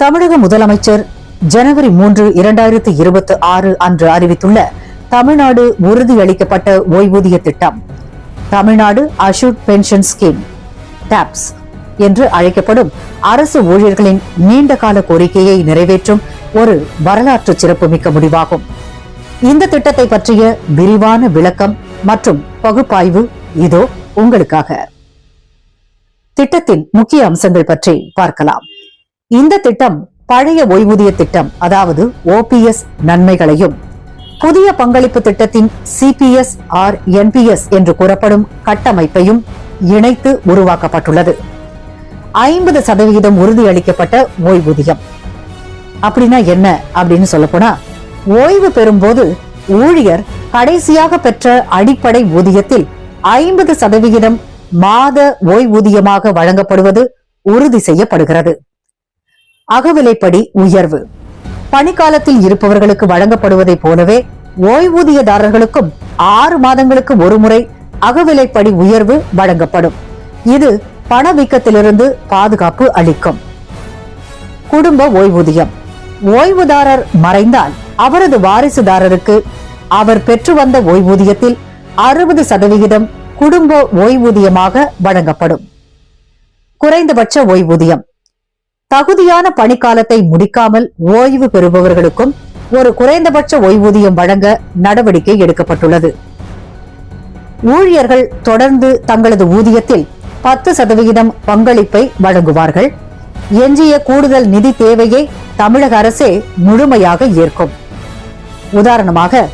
தமிழக முதலமைச்சர் ஜனவரி மூன்று இரண்டாயிரத்தி இருபத்தி ஆறு அன்று அறிவித்துள்ள தமிழ்நாடு உறுதியளிக்கப்பட்ட ஓய்வூதிய திட்டம். Tamil Nadu assured pension scheme TAPS என்று அழைக்கப்படும் அரசு ஊழியர்களின் நீண்டகால கோரிக்கையை நிறைவேற்றும் ஒரு வரலாற்று சிறப்புமிக்க முடிவாகும். இந்த திட்டத்தை பற்றிய விரிவான விளக்கம் மற்றும் பகுப்பாய்வு இதோ உங்களுக்காக. திட்டத்தின் முக்கிய அம்சங்கள் பற்றி பார்க்கலாம். இந்த திட்டம் பழைய ஓய்வூதிய திட்டம் அதாவது ஓபிஎஸ் நன்மைகளையும் புதிய பங்களிப்பு திட்டத்தின் சிபிஎஸ் ஆர் என்பிஎஸ் என்று கூறப்படும் கட்டமைப்பையும் இணைத்து உருவாக்கப்பட்டுள்ளது. ஐம்பது சதவிகிதம் உறுதியளிக்கப்பட்ட ஓய்வூதியம். அப்படின்னா என்ன அப்படின்னு சொல்ல போனா ஓய்வு பெறும்போது ஊழியர் கடைசியாக பெற்ற அடிப்படை ஊதியத்தில் ஐம்பது சதவிகிதம் மாத ஓய்வூதியமாக வழங்கப்படுவது உறுதி செய்யப்படுகிறது. அகவிலைப்படி உயர்வு. பணிக்காலத்தில் இருப்பவர்களுக்கு வழங்கப்படுவதைப் போலவே ஓய்வூதியதாரர்களுக்கும் ஆறு மாதங்களுக்கு ஒருமுறை அகவிலைப்படி உயர்வு வழங்கப்படும். இது பணவீக்கத்திலிருந்து பாதுகாப்பு அளிக்கும். குடும்ப ஓய்வூதியம். ஓய்வுதாரர் மறைந்தால் அவரது வாரிசுதாரருக்கு அவர் பெற்று வந்த ஓய்வூதியத்தில் அறுபது சதவிகிதம் குடும்ப ஓய்வூதியமாக வழங்கப்படும். குறைந்தபட்ச ஓய்வூதியம். தகுதியான பணிக்காலத்தை முடிக்காமல் ஓய்வு பெறுபவர்களுக்கும் ஒரு குறைந்தபட்ச ஓய்வூதியம் வழங்க நடவடிக்கை எடுக்கப்பட்டுள்ளது. ஊழியர்கள் தொடர்ந்து தங்களது ஊதியத்தில் பத்து சதவிகிதம் பங்களிப்பை வழங்குவார்கள். எஞ்சிய கூடுதல் நிதி தேவையை தமிழக அரசே முழுமையாக ஏற்கும். உதாரணமாக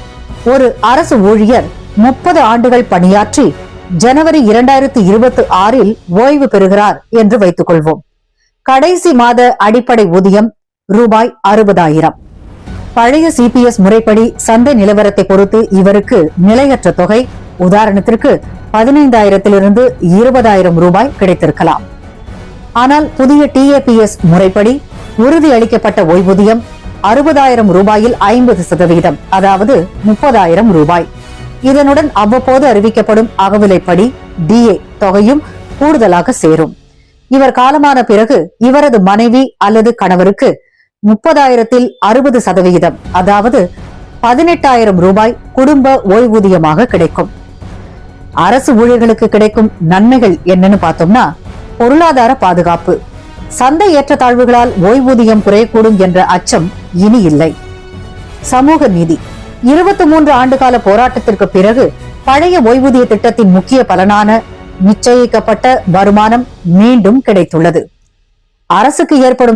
ஒரு அரசு ஊழியர் முப்பது ஆண்டுகள் பணியாற்றி ஜனவரி இரண்டாயிரத்தி இருபத்தி ஆறில் ஓய்வு பெறுகிறார் என்று வைத்துக் கொள்வோம் கடைசி மாத அடிப்படை ஊதியம் ரூபாய் அறுபதாயிரம். பழைய சிபிஎஸ் முறைப்படி சந்தை நிலவரத்தை பொறுத்து இவருக்கு நிலையற்ற தொகை உதாரணத்திற்கு பதினைந்தாயிரத்திலிருந்து இருபதாயிரம் ரூபாய் கிடைத்திருக்கலாம். ஆனால் புதிய டிஏபிஎஸ் முறைப்படி உறுதி அளிக்கப்பட்ட ஓய்வூதியம் அறுபதாயிரம் ரூபாயில் ஐம்பது சதவீதம் அதாவது முப்பதாயிரம் ரூபாய். இதனுடன் அவ்வப்போது அறிவிக்கப்படும் அகவிலைப்படி டிஏ தொகையும் கூடுதலாக சேரும். இவர் காலமான பிறகு இவரது மனைவி அல்லது கணவருக்கு முப்பதாயிரத்தில் அறுபது சதவிகிதம் அதாவது பதினெட்டாயிரம் ரூபாய் குடும்ப ஓய்வூதியமாக கிடைக்கும். அரசு ஊழியர்களுக்கு கிடைக்கும் நன்மைகள் என்னன்னு பார்த்தோம்னா பொருளாதார பாதுகாப்பு. சந்தை ஏற்றத்தாழ்வுகளால் ஓய்வூதியம் குறையக்கூடும் என்ற அச்சம் இனி இல்லை. சமூக நீதி. இருபத்தி மூன்று ஆண்டுகால போராட்டத்திற்கு பிறகு பழைய ஓய்வூதிய திட்டத்தின் முக்கிய பலனான நிச்சயிக்கப்பட்ட வருமானம் மீண்டும் கிடைத்துள்ளது. அரசுக்கு ஏற்படும்